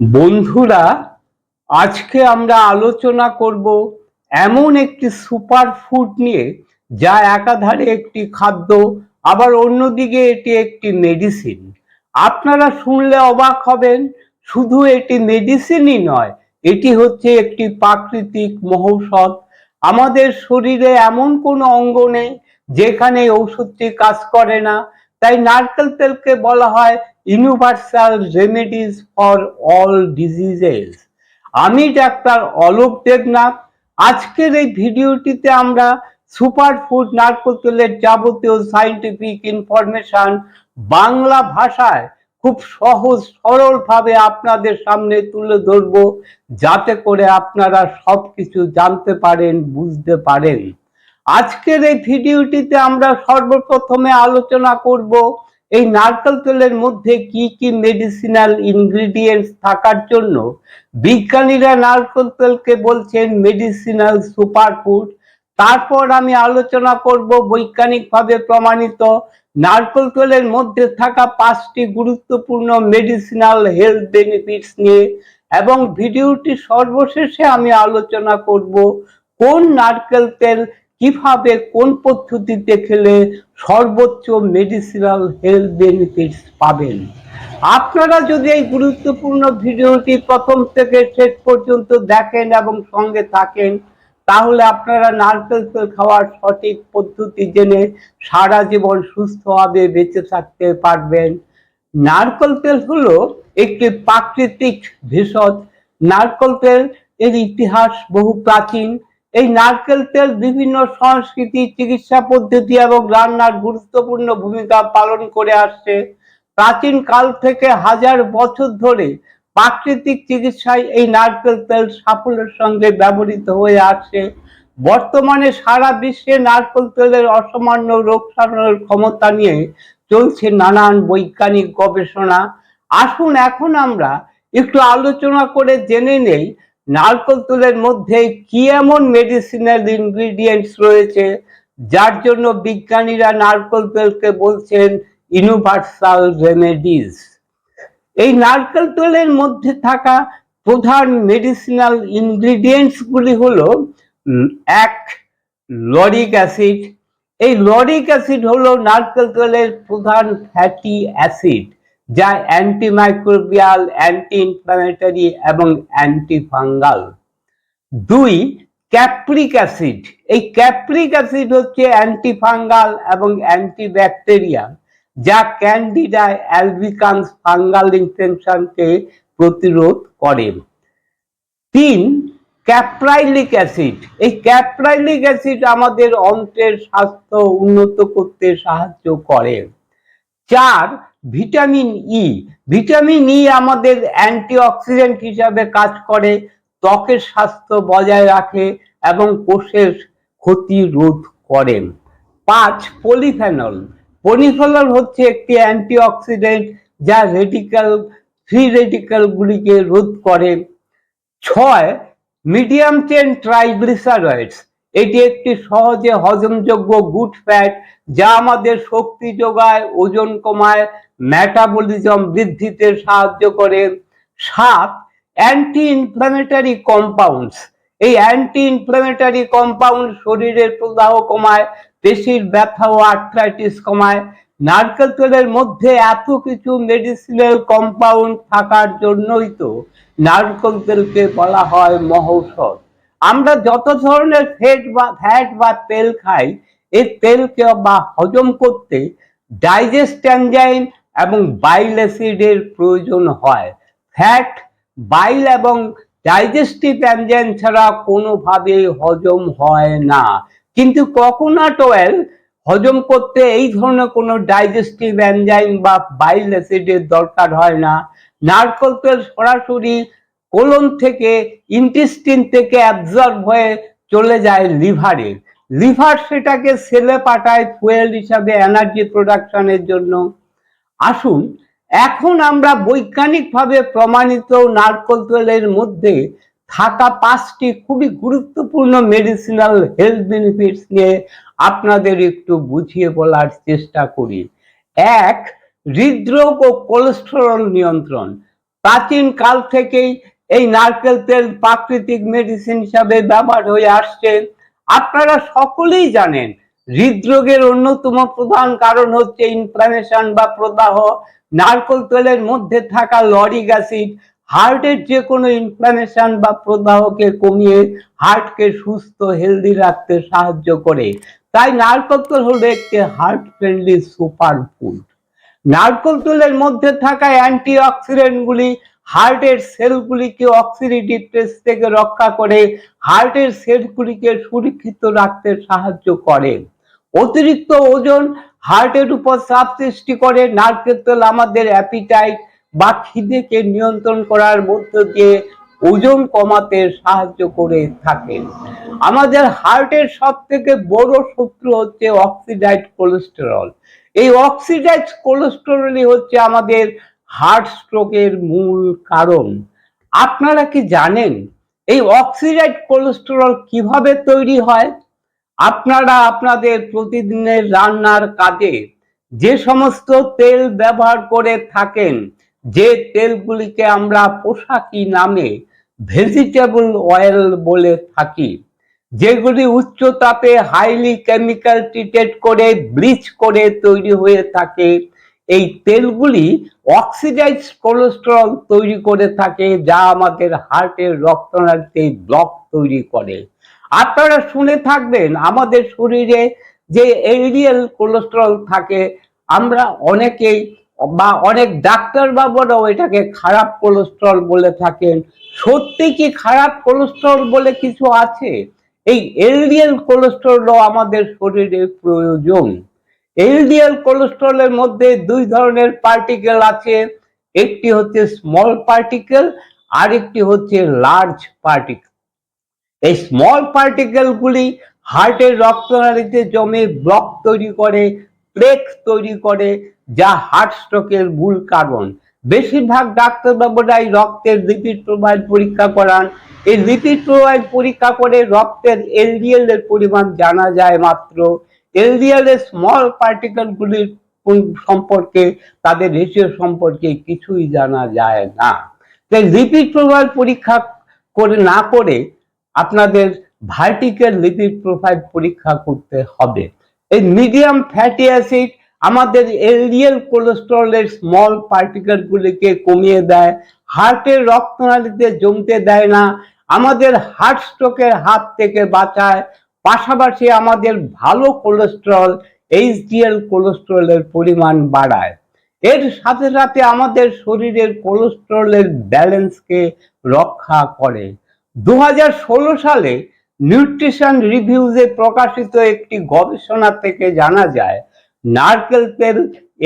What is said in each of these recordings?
বন্ধুরা, আজকে আমরা আলোচনা করব এমন একটি সুপার ফুড নিয়ে, যা একাধারে একটি খাদ্য, আবার অন্যদিকে এটি একটি মেডিসিন আপনারা শুনলে অবাক হবেন, শুধু এটি মেডিসিনই নয়, এটি হচ্ছে একটি প্রাকৃতিক মহৌষধ। আমাদের শরীরে এমন কোনো অঙ্গ নেই, যেখানে ঔষধটি কাজ করে না। তাই নারকেল তেলকে বলা হয় universal remedies for all diseases আমি ডাক্তার অলোক দেবনাথ। আজকের এই ভিডিওটিতে আমরা সুপার ফুড নারকেল তেলের যাবতীয় সাইন্টিফিক ইনফরমেশন বাংলা ভাষায় খুব সহজ সরলভাবে আপনাদের সামনে তুলে ধরবো, যাতে করে আপনারা সবকিছু জানতে পারেন, বুঝতে পারেন। আজকের এই ভিডিওটিতে আমরা সর্বপ্রথমে আলোচনা করব এই নারকেল তেলের মধ্যে কি কি মেডিসিনাল ইনগ্রিডিয়েন্টস থাকার জন্য বিজ্ঞানীরা নারকেল তেলকে বলছেন মেডিসিনাল সুপারফুড তারপর আমি আলোচনা করব বৈজ্ঞানিকভাবে প্রমাণিত নারকেল তেলের মধ্যে থাকা পাঁচটি গুরুত্বপূর্ণ মেডিসিনাল হেলথ বেনিফিটস নিয়ে এবং ভিডিওটি সর্বশেষে আমি আলোচনা করব কোন নারকেল তেল কীভাবে কোন পদ্ধতিতে খেলে সর্বোচ্চ মেডিসিনাল হেলথ বেনিফিটস পাবেন? আপনারা যদি এই গুরুত্বপূর্ণ ভিডিওটি প্রথম থেকে শেষ পর্যন্ত দেখেন এবং সঙ্গে থাকেন, তাহলে আপনারা নারকেল তেল খাওয়ার সঠিক পদ্ধতি জেনে সারা জীবন সুস্থভাবে বেঁচে থাকতে পারবেন। নারকেল তেল হলো একটি প্রাকৃতিক ভেষজ। নারকেল তেল এর ইতিহাস বহু প্রাচীন। এই নারকেল তেল বিভিন্ন সংস্কৃতি, চিকিৎসা পদ্ধতি এবং রান্নার গুরুত্বপূর্ণ ভূমিকা পালন করে আসছে। প্রাচীন কাল থেকে হাজার বছর ধরে প্রাকৃতিক চিকিৎসায় এই নারকেল তেল সাফল্যের সঙ্গে ব্যবহৃত হয়ে আসছে। বর্তমানে সারা বিশ্বে নারকেল তেলের অসামান্য রোগ সারানোর ক্ষমতা নিয়ে চলছে নানান বৈজ্ঞানিক গবেষণা। আসুন এখন আমরা একটু আলোচনা করে জেনে নেই নারকেল তেলের মধ্যে কি এমন মেডিসিনাল ইনগ্রিডিয়েন্টস রয়েছে, যার জন্য বিজ্ঞানীরা নারকেল তেলকে বলছেন ইউনিভার্সাল রেমেডিস এই নারকেল তেলের মধ্যে থাকা প্রধান মেডিসিনাল ইনগ্রিডিয়েন্টস গুলি হলো এক লরিক অ্যাসিড এই লরিক অ্যাসিড হলো নারকেল তেলের প্রধান ফ্যাটি অ্যাসিড যা অ্যান্টিমাইক্রোবিয়াল অ্যান্টি ইনফ্লামেটরি এবং অ্যান্টি ফাঙ্গাল দুই ক্যাপ্রিক অ্যাসিড এই ক্যাপ্রিক অ্যাসিড হচ্ছে অ্যান্টি ফাঙ্গাল এবং অ্যান্টি ব্যাকটেরিয়াল যা ক্যান্ডিডা অ্যালবিকান্স ফাঙ্গাল ইনফেকশনকে প্রতিরোধ করে। তিন ক্যাপ্রাইলিক অ্যাসিড এই ক্যাপ্রাইলিক অ্যাসিড আমাদের অন্ত্রের স্বাস্থ্য উন্নত করতে সাহায্য করে। চার ভিটামিন ই ভিটামিন ই আমাদের অ্যান্টিঅক্সিডেন্ট হিসাবে কাজ করে, ত্বকের স্বাস্থ্য বজায় রাখে এবং কোষের ক্ষতি রোধ করে পাঁচ পলিফেনল পলিফেনল হচ্ছে একটি অ্যান্টিঅক্সিডেন্ট যা রেডিক্যাল ফ্রি রেডিক্যালগুলিকে রোধ করে। ছয় মিডিয়াম চেন ট্রাইগ্লিসারয়েডস এটি একটি সহজে হজমযোগ্য গুড ফ্যাট যা আমাদের শক্তি যোগায়, ওজন কমায় মেটাবলিজম বৃদ্ধিতে সাহায্য করে। সাত অ্যান্টি ইনফ্ল্যামেটারি কম্পাউন্ডস এই অ্যান্টি ইনফ্ল্যামেটারি কম্পাউন্ড শরীরের প্রদাহ কমায়, পেশির ব্যথা ও আর্থ্রাইটিস কমায়। নারকেল তেলের মধ্যে এত কিছু মেডিসিনাল কম্পাউন্ড থাকার জন্যই তো নারকেল তেলকে বলা হয় মহৌষধ। আমরা যত ধরনের ফ্যাট বা ফ্যাট বা তেল খাই এই তেলকে বা হজম করতে ডাইজেস্ট এনজাইম এবং বাইল অ্যাসিডের প্রয়োজন হয়। ফ্যাট বাইল এবং ডাইজেস্টিভ এনজাইম ছাড়া কোনোভাবেই হজম হয় না। কিন্তু কোকোনাট অয়েল হজম করতে এই ধরনের কোনো ডাইজেস্টিভ এনজাইম বা বাইল অ্যাসিডের দরকার হয় না। নারকেল তেল সরাসরি কোলন থেকে ইন্টেস্টিন থেকে অ্যাবজর্ব হয়ে চলে যায় লিভারে লিভার সেটাকে সেলে পাঠায় ফুয়েল হিসাবে এনার্জি প্রোডাকশনের জন্য। আসুন, এখন আমরা বৈজ্ঞানিকভাবে প্রমাণিত নারকেল তেলের মধ্যে থাকা পাঁচটি খুবই গুরুত্বপূর্ণ মেডিসিনাল হেলথ বেনিফিটস নিয়ে আপনাদের একটু বুঝিয়ে বলার চেষ্টা করি। এক, হৃদরোগ ও কোলেস্টেরল নিয়ন্ত্রণ। প্রাচীন কাল থেকেই এই নারকেল তেল প্রাকৃতিক মেডিসিন হিসাবে ব্যবহার হয়ে আসছে। আপনারা সকলেই জানেন হৃদরোগের অন্যতম প্রধান কারণ হচ্ছে ইনফ্লামেশন বা প্রদাহ। নারকেল তেলের মধ্যে থাকা লরিক অ্যাসিড, হার্টের যে কোনো ইনফ্লামেশন বা প্রদাহকে কমিয়ে হার্টকে সুস্থ হেলদি রাখতে সাহায্য করে। তাই নারকেল তেল হলো একটি হার্ট ফ্রেন্ডলি সুপার ফুড নারকেল তেলের মধ্যে থাকা অ্যান্টি অক্সিডেন্টগুলি হার্টের সেলগুলিকে অক্সিডেটিভ স্ট্রেস থেকে রক্ষা করে, হার্টের সেলগুলিকে সুরক্ষিত রাখতে সাহায্য করে। অতিরিক্ত ওজন হার্টের উপর চাপ সৃষ্টি করে, নারকেল আমাদের অ্যাপিটাইট বা খিদেকে নিয়ন্ত্রণ করার মধ্য দিয়ে ওজন কমাতে সাহায্য করে থাকে। আমাদের হার্টের সব থেকে বড় শত্রু হচ্ছে অক্সিডাইড কোলেস্টেরল এই অক্সিডাইড কোলেস্টেরলই হচ্ছে আমাদের হার্ট স্ট্রোকের মূল কারণ। আপনারা কি জানেন এই অক্সিডাইড কোলেস্টেরল কীভাবে তৈরি হয়? আপনারা আপনাদের প্রতিদিনের রান্নার কাজে যে সমস্ত তেল ব্যবহার করে থাকেন, যে তেলগুলিকে আমরা পোশাকি নামে ভেজিটেবল অয়েল বলে থাকি, যেগুলি উচ্চ তাপে হাইলি কেমিক্যাল ট্রিটেড করে ব্লিচ করে তৈরি হয়ে থাকে, এই তেলগুলি অক্সিডাইজ কোলেস্ট্রল তৈরি করে থাকে, যা আমাদের হার্টের রক্তনালীতে ব্লক তৈরি করে। আপনারা শুনে থাকবেন আমাদের শরীরে যে এলডিএল কোলেস্ট্রল থাকে, আমরা অনেকেই বা অনেক ডাক্তার বাবুরাও এটাকে খারাপ কোলেস্ট্রল বলে থাকেন। সত্যি কি খারাপ কোলেস্ট্রল বলে কিছু আছে? এই এলডিএল কোলেস্ট্রলও আমাদের শরীরে প্রয়োজন। এলডিএল কোলেস্ট্রলের মধ্যে দুই ধরনের পার্টিকেল আছে, একটি হচ্ছে স্মল পার্টিকেল আর একটি হচ্ছে লার্জ পার্টিকেল। এই স্মল পার্টিকেলগুলি হার্টের রক্তনালীতে জমে ব্লক তৈরি করে প্লেক তৈরি করে, যা হার্ট স্ট্রোকের মূল কারণ। বেশিরভাগ ডাক্তারবাবুরাই রক্তের লিপিড প্রোফাইল পরীক্ষা করান। এই লিপিড প্রোফাইল পরীক্ষা করে রক্তের এলডিএল এর পরিমাণ জানা যায় মাত্র। এলডিএল এর স্মল পার্টিকেলগুলির সম্পর্কে, তাদের রেশিও সম্পর্কে কিছুই জানা যায় না। তাই লিপিড প্রোফাইল পরীক্ষা করে না করে আপনাদের ভার্টিক্যাল লিপিড প্রোফাইল পরীক্ষা করতে হবে। এই মিডিয়াম ফ্যাটি অ্যাসিড আমাদের এলডিএল কোলেস্ট্রলের স্মল পার্টিকেলগুলিকে কমিয়ে দেয় হার্টের রক্তনালীতে জমতে দেয় না, আমাদের হার্ট স্ট্রোকের হাত থেকে বাঁচায়, পাশাপাশি আমাদের ভালো কোলেস্ট্রল এইচডিএল কোলেস্ট্রলের পরিমাণ বাড়ায়। এর সাথে সাথে আমাদের শরীরের কোলেস্ট্রলের ব্যালেন্সকে রক্ষা করে। দু হাজার ষোলো সালে নিউট্রিশন রিভিউজে প্রকাশিত একটি গবেষণা থেকে জানা যায়, নারকেল তেল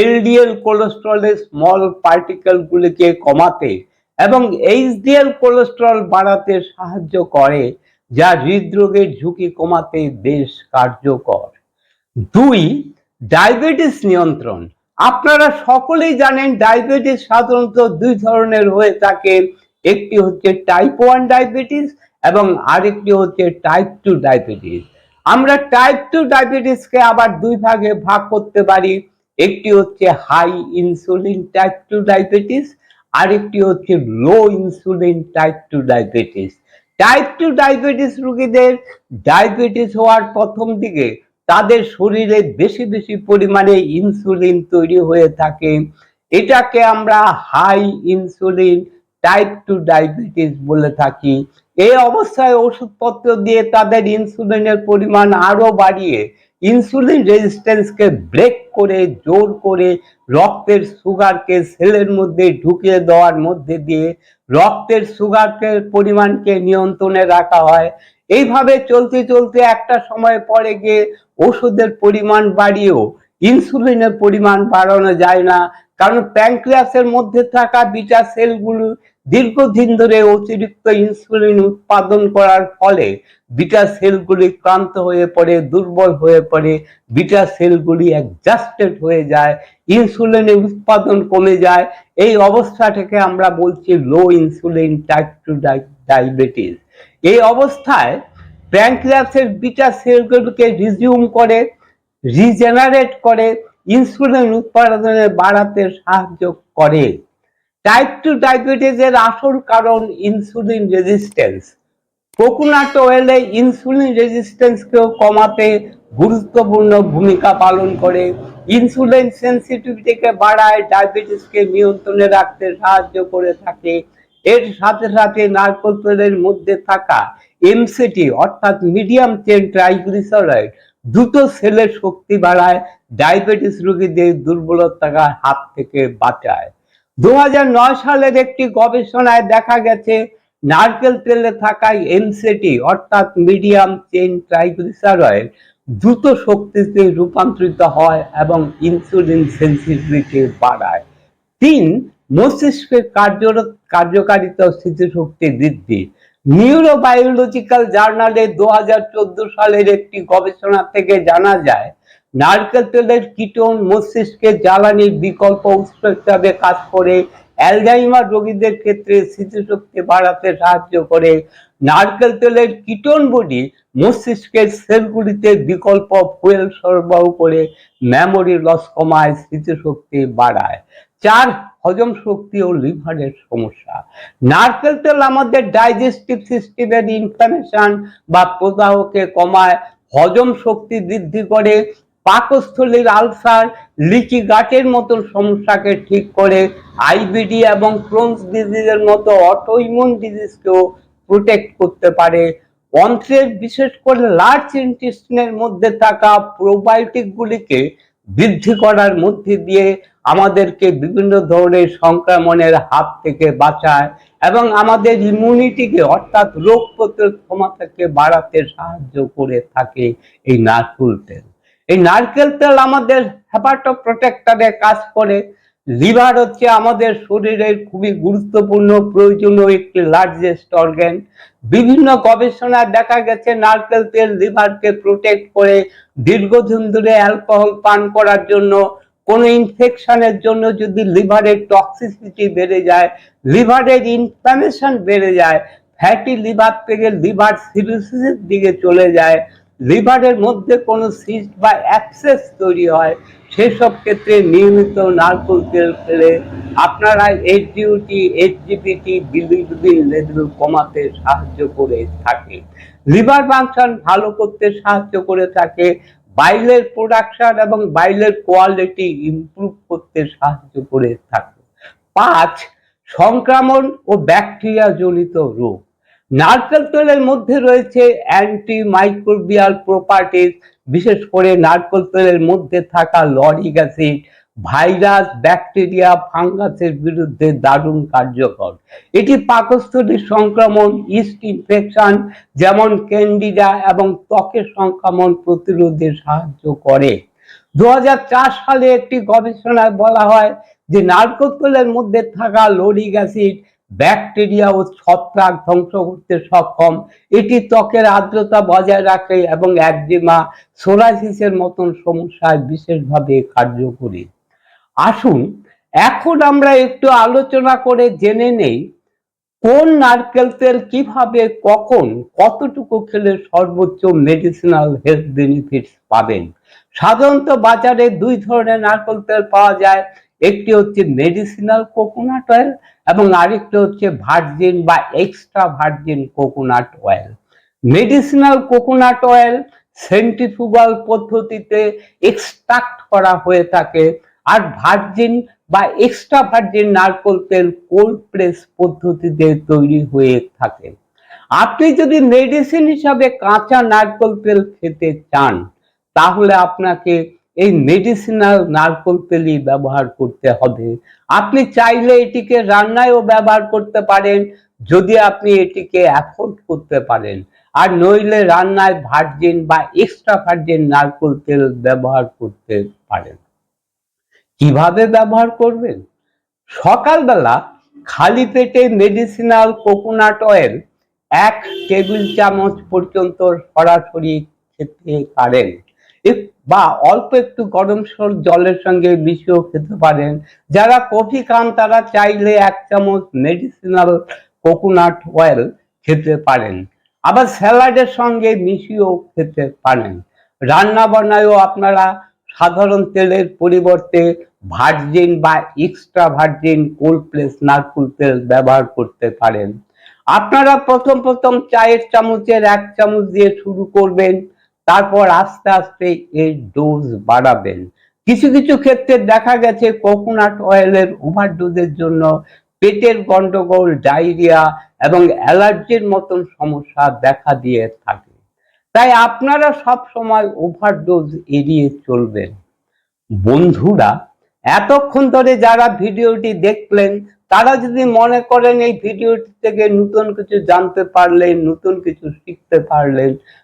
এলডিএল কোলেস্ট্রলের স্মল পার্টিকেলগুলিকে কমাতে এবং এইচডিএল কোলেস্ট্রল বাড়াতে সাহায্য করে, যা হৃদরোগের ঝুঁকি কমাতে বেশ কার্যকর। দুই, ডায়াবেটিস নিয়ন্ত্রণ। আপনারা সকলেই জানেন, ডায়াবেটিস সাধারণত দুই ধরনের হয়ে থাকে। একটি হচ্ছে টাইপ ওয়ান ডায়াবেটিস এবং আরেকটি হচ্ছে টাইপ টু ডায়াবেটিস আমরা টাইপ টু ডায়াবেটিসকে আবার দুই ভাগে ভাগ করতে পারি। একটি হচ্ছে high insulin type two diabetes আরেকটি হচ্ছে low insulin type two diabetes type two diabetes রোগীদের ডায়াবেটিস হওয়ার প্রথম দিকে তাদের শরীরে বেশি বেশি পরিমাণে ইনসুলিন তৈরি হয়ে থাকে। এটাকে আমরা high insulin type two diabetes বলে থাকি। এই অবস্থায় ওষুধপত্র দিয়ে তাদের ইনসুলিনের পরিমাণ আরও বাড়িয়ে ইনসুলিন রেজিস্ট্যান্সকে ব্রেক করে, জোর করে রক্তের সুগারকে সেলের মধ্যে ঢুকিয়ে দেওয়ার মধ্যে দিয়ে রক্তের সুগারকে পরিমাণকে নিয়ন্ত্রণে রাখা হয়। এইভাবে চলতে চলতে একটা সময় পরে গিয়ে ওষুধের পরিমাণ বাড়িয়েও ইনসুলিনের পরিমাণ বাড়ানো যায় না। কারণ প্যাঙ্ক্রিয়াসের মধ্যে থাকা বিটা সেলগুলো দীর্ঘদিন ধরে অতিরিক্ত ইনসুলিন উৎপাদন করার ফলে বিটা সেলগুলি ক্লান্ত হয়ে পড়ে, দুর্বল হয়ে পড়ে। বিটা সেলগুলি অ্যাডজাস্টেড হয়ে যায় ইনসুলিনের উৎপাদন কমে যায়। এই অবস্থাটাকে আমরা বলছি low insulin type two diabetes এই অবস্থায় প্যাঙ্ক্রিয়াসের বিটা সেলগুলোকে রিজিউম করে রিজেনারেট করে ইনসুলিন উৎপাদনে বাড়াতে সাহায্য করে। টাইপ টু ডায়াবেটিসের আসল কারণ ইনসুলিন রেজিস্ট্যান্স কোকোনাট অয়েলে ইনসুলিন রেজিস্ট্যান্সকেও কমাতে গুরুত্বপূর্ণ ভূমিকা পালন করে। ইনসুলিন সেন্সিটিভিটিকে বাড়ায় ডায়াবেটিসকে নিয়ন্ত্রণে রাখতে সাহায্য করে থাকে। এর সাথে সাথে নারকোল তেলের মধ্যে থাকা এমসিটি অর্থাৎ মিডিয়াম চেন ট্রাইগ্লিসারাইড দ্রুত সেলের শক্তি বাড়ায় ডায়াবেটিস রোগীদের দুর্বলতার হাত থেকে বাঁচায়। দু সালের একটি গবেষণায় দেখা গেছে, নারকেল তেলে থাকা এমসিটি অর্থাৎ মিডিয়াম চেন ট্রাইগ্লিসারাইড দ্রুত শক্তিতে রূপান্তরিত হয় এবং ইনসুলিন সেন্সিটিভিটি বাড়ায়। তিন, মস্তিষ্কের কার্যরত কার্যকারিতা ও স্মৃতিশক্তি বৃদ্ধি। নিউরোবায়োলজিক্যাল জার্নালে দু হাজার চোদ্দ সালের একটি গবেষণা থেকে জানা যায় নারকেল তেলের কিটোন মস্তিষ্কে জ্বালানির বিকল্প উৎস হিসাবে কাজ করে, অ্যালজাইমার রোগীদের ক্ষেত্রে স্মৃতিশক্তি বাড়াতে সাহায্য করে। নারকেল তেলের কিটোন বডি মস্তিষ্কের সেলগুলিতে বিকল্প ফুয়েল সরবরাহ করে মেমোরি লস কমায়, স্মৃতিশক্তি বাড়ায়। চার, হজম শক্তি ও লিভারের সমস্যা। নারকেল তেল আমাদের ডাইজেস্টিভ সিস্টেমের ইনফ্লামেশন বা প্রদাহকে কমায়, হজম শক্তি বৃদ্ধি করে পাকস্থলীর আলসার লিচি গাটের মতো সমস্যাকে ঠিক করে আইবিডি এবং ক্রোনস ডিজিজের মতো অটোইমিউন ডিজিজকেও প্রোটেক্ট করতে পারে। অন্ত্রের বিশেষ করে লার্জ ইন্টেস্টিনের মধ্যে থাকা প্রোবায়োটিকগুলিকে বৃদ্ধি করার মধ্যে দিয়ে আমাদেরকে বিভিন্ন ধরনের সংক্রমণের হাত থেকে বাঁচায় এবং আমাদের ইমিউনিটিকে অর্থাৎ রোগ প্রতিরোধ ক্ষমতাকে বাড়াতে সাহায্য করে থাকে এই নারকুল তেল এই নারকেল তেল আমাদের হ্যাপাটো প্রোটেক্টরে কাজ করে। লিভার হচ্ছে আমাদের শরীরের খুবই গুরুত্বপূর্ণ, প্রয়োজনীয় একটি লার্জেস্ট অর্গ্যান বিভিন্ন গবেষণায় দেখা গেছে নারকেল তেল লিভারকে প্রোটেক্ট করে দীর্ঘদিন ধরে অ্যালকোহল পান করার জন্য। কোনো ইনফেকশনের জন্য যদি লিভারের টক্সিসিটি বেড়ে যায়, লিভারের ইনফ্লামেশন বেড়ে যায় ফ্যাটি লিভার থেকে লিভার সিরোসিসের দিকে চলে যায় লিভারের মধ্যে কোনো সিস্ট বা অ্যাক্সেস তৈরি হয়, সেসব ক্ষেত্রে নিয়মিত নারকোল তেল খেলে আপনারা এইচডিউটি এইচজিপিটি বিলিরুবিন লেভেল কমাতে সাহায্য করে থাকে। লিভার ফাংশন ভালো করতে সাহায্য করে থাকে, বাইলের প্রোডাকশন এবং বাইলের কোয়ালিটি ইমপ্রুভ করতে সাহায্য করে থাকে। পাঁচ, সংক্রমণ ও ব্যাকটেরিয়া জনিত রোগ। নারকেল তেলের মধ্যে রয়েছে অ্যান্টি মাইক্রোবিয়াল প্রপার্টিস বিশেষ করে নারকেল তেলের মধ্যে থাকা লরিক অ্যাসিড, ভাইরাস, ব্যাকটেরিয়া, ফাঙ্গাসের বিরুদ্ধে দারুণ কার্যকর। এটি পাকস্থলীর সংক্রমণ ইস্ট ইনফেকশন যেমন ক্যান্ডিডা এবং ত্বকের সংক্রমণ প্রতিরোধে সাহায্য করে। দু হাজার চার সালে একটি গবেষণায় বলা হয় যে নারকেল তেলের মধ্যে থাকা লোরিক অ্যাসিড ব্যাকটেরিয়া ও ছত্রাক ধ্বংস করতে সক্ষম। এটি ত্বকের আর্দ্রতা বজায় রাখে এবং একজিমা, সোরাসিসের মতন সমস্যায় বিশেষভাবে কার্যকরী। আসুন, এখন আমরা একটু আলোচনা করে জেনে নেই কোন নারকেল তেল কীভাবে, কখন, কতটুকু খেলে সর্বোচ্চ মেডিসিনাল হেলথ বেনিফিটস পাবেন? সাধারণত বাজারে দুই ধরনের নারকেল তেল পাওয়া যায়। একটি হচ্ছে মেডিসিনাল কোকোনাট অয়েল এবং আরেকটি হচ্ছে ভার্জিন বা extra virgin coconut oil medicinal coconut oil centrifugal পদ্ধতিতে এক্সট্রাক্ট করা হয়ে থাকে আর ভার্জিন বা এক্সট্রা ভার্জিন নারকোল তেল কোল্ড প্রেস পদ্ধতিতে তৈরি হয়ে থাকে। আপনি যদি মেডিসিন হিসাবে কাঁচা নারকোল তেল খেতে চান, তাহলে আপনাকে এই মেডিসিনাল নারকোল তেলই ব্যবহার করতে হবে। আপনি চাইলে এটিকে রান্নায়ও ব্যবহার করতে পারেন, যদি আপনি এটিকে অ্যাফোর্ড করতে পারেন। আর নইলে রান্নায় ভার্জিন বা এক্সট্রা ভার্জিন নারকোল তেল ব্যবহার করতে পারেন। কীভাবে ব্যবহার করবেন? সকালবেলা খালি পেটে মেডিসিনাল কোকোনাট অয়েল এক টেবিল চামচ পর্যন্ত সরাসরি খেতে পারেন। বা অল্প একটু গরম জলের সঙ্গে মিশিয়েও খেতে পারেন। যারা কফি খান, তারা চাইলে এক চামচ মেডিসিনাল কোকোনাট অয়েল খেতে পারেন। আবার স্যালাডের সঙ্গে মিশিয়েও খেতে পারেন। রান্না বান্নায়ও আপনারা সাধারণ তেলের পরিবর্তে ভার্জিন বা এক্সট্রা ভার্জিন কোল্ড প্লেস নারকুল তেল ব্যবহার করতে পারেন। আপনারা প্রথম প্রথম চায়ের চামচের এক চামচ দিয়ে শুরু করবেন। তারপর আস্তে আস্তে এর ডোজ বাড়াবেন। কিছু কিছু ক্ষেত্রে দেখা গেছে কোকোনাট অয়েলের ওভারডোজের জন্য পেটের গন্ডগোল ডায়রিয়া এবং অ্যালার্জির মতন সমস্যা দেখা দিয়ে থাকে। তাই আপনারা সব সময় ওভারডোজ এড়িয়ে চলবেন। বন্ধুরা, এতক্ষণ ধরে যারা ভিডিওটি দেখলেন, তারা যদি মনে করেন এই ভিডিওটি থেকে নতুন কিছু জানতে পারলেন, নতুন কিছু শিখতে পারলেন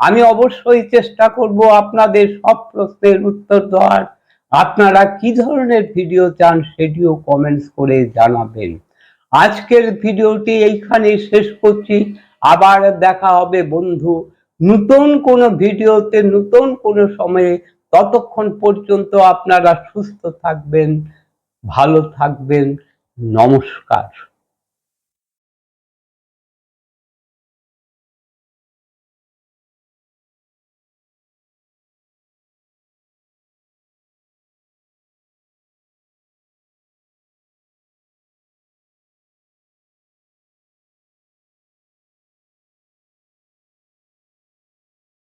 আমি অবশ্যই চেষ্টা করব আপনাদের সব প্রশ্নের উত্তর দেওয়ার। আপনারা কি ধরনের ভিডিও চান সেটিও কমেন্টস করে জানাবেন। আজকের ভিডিওটি এইখানে শেষ করছি। আবার দেখা হবে বন্ধু। নতুন কোনো ভিডিওতে, নতুন কোনো সময়ে। ততক্ষণ পর্যন্ত আপনারা সুস্থ থাকবেন, ভালো থাকবেন। নমস্কার।